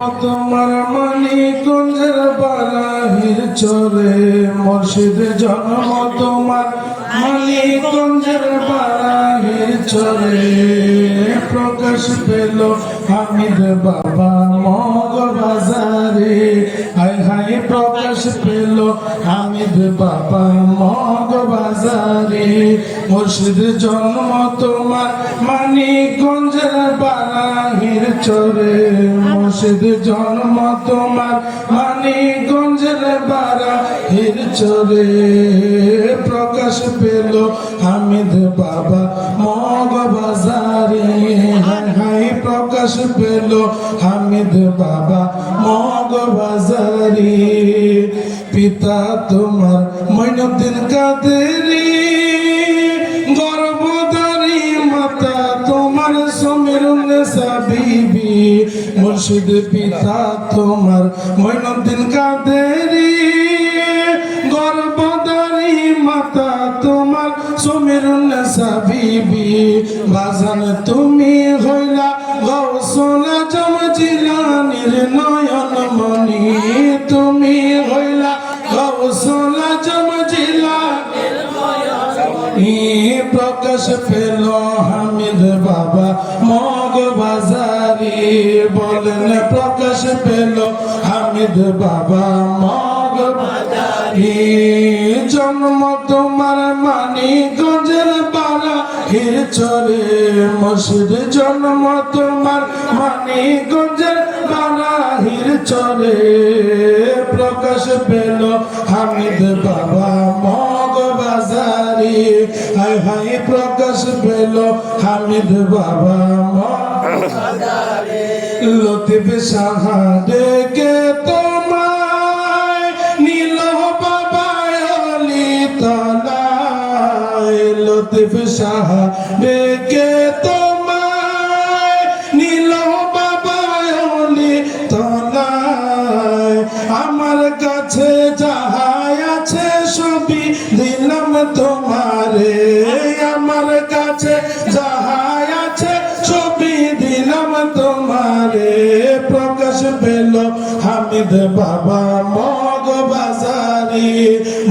তোমার মানিকঞ্জের বারাহির চরে, মুর্শিদ জন্ম তোমার মানিকঞ্জের বারাহির চরে। প্রকাশ পেল হামিদ বাবা মগ বাজারে। হাই হাই প্রকাশ পেল হামিদ বাবা মগ বাজারে। মুর্শিদ জন্ম তোমার মানিকঞ্জের বারাহির চরে। মুর্শিদ জন্ম তোমার মানিকঞ্জের বারাহির চরে। প্রকাশ পেল হামিদ বাবা মগ বাজারে। হাই প্রকাশ পেল হামিদ বাবা মগ বাজারে। পিতা তোমার মৈনুদ্দিন কাদেরি, গর্ভধারী মাতা তোমার সমীরুন সাবিবি মুর্শিদ পিতা তোমার। মৈনুদ্দিন কাদেরি গর্বদারি মাতা তোমার। সমীরুন সাবিবি বাজান তুমি হইলা গৌসলা জমজিলানির নয়ন মণি প্রকাশ পেল হামিদ বাবা। মগ বাজারি বলেন, প্রকাশ পেল হামিদ বাবা। মগ বাজারি, জন্ম তোমার মানি গঞ্জের পাড়া। হির চরে মসজিদ, জন্ম তোমার মানি গঞ্জের পাড়া। হির চরে প্রকাশ পেল হামিদ বাবা। মগ বাজারি হাই হাই প্রকাশ পেল হামিদ বাবা। লতিফ সাহা ডেকে তোমায়? নীল বাবা অলি তলায়। লতিফ সাহা ডেকে তোমারে আমার কাছে যাহাই আছে, ছবি দিলাম তোমারে। প্রকাশ পেল হামিদ বাবা মগ বাজারি।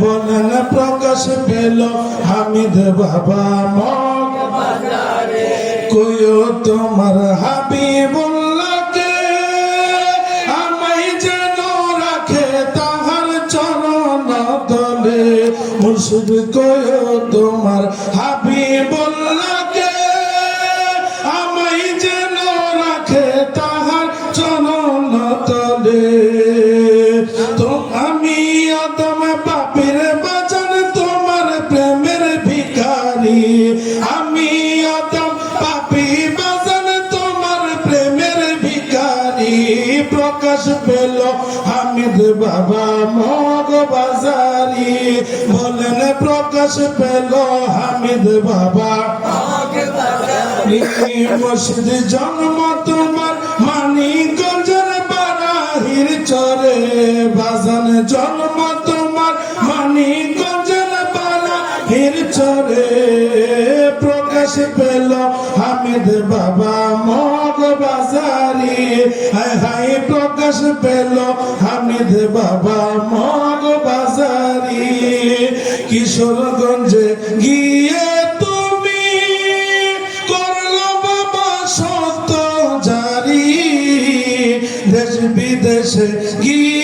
বলেন, প্রকাশ পেল হামিদ বাবা মগ কইও তোমার মুর্শিদ কইও তোমার হাবিবুল্লাহকে আমায় যেন রাখে তাহার চরণ তলে তো আমি তোমার পাপের বাজান তোমার প্রেমের ভিখারি। পেল। হামিদ বাবা মগ বাজারি, বলেন প্রকাশ পেল। হামিদ বাবা মসজিদ জন্ম তোমার মানিকগঞ্জের বারাহির চরে। বাজান জন্ম তোমার মানিকগঞ্জের বারাহির চরে। প্রকাশ পেল। হামিদ বাবা মগ হাই প্রকাশ পেল হামিদ বাবা মগ বাজারি কিশোরগঞ্জে গিয়ে তুমি করল দেশ বিদেশে গিয়ে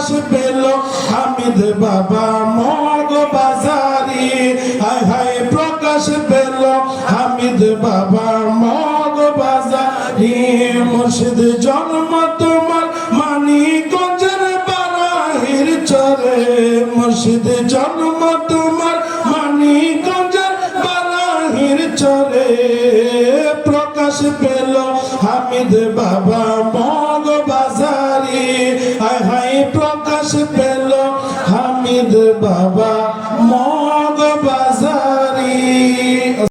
প্রকাশ পেল হামিদ বাবা, মর্গ বাজারি। হাই হাই প্রকাশ পেল, হামিদ বাবা, মর্গ বাজারি। মুর্শিদ জন্ম তোমার মানিকঞ্জের বারাহির চরে। মুর্শিদ জন্ম প্রকাশ পেল হামিদ বাবা।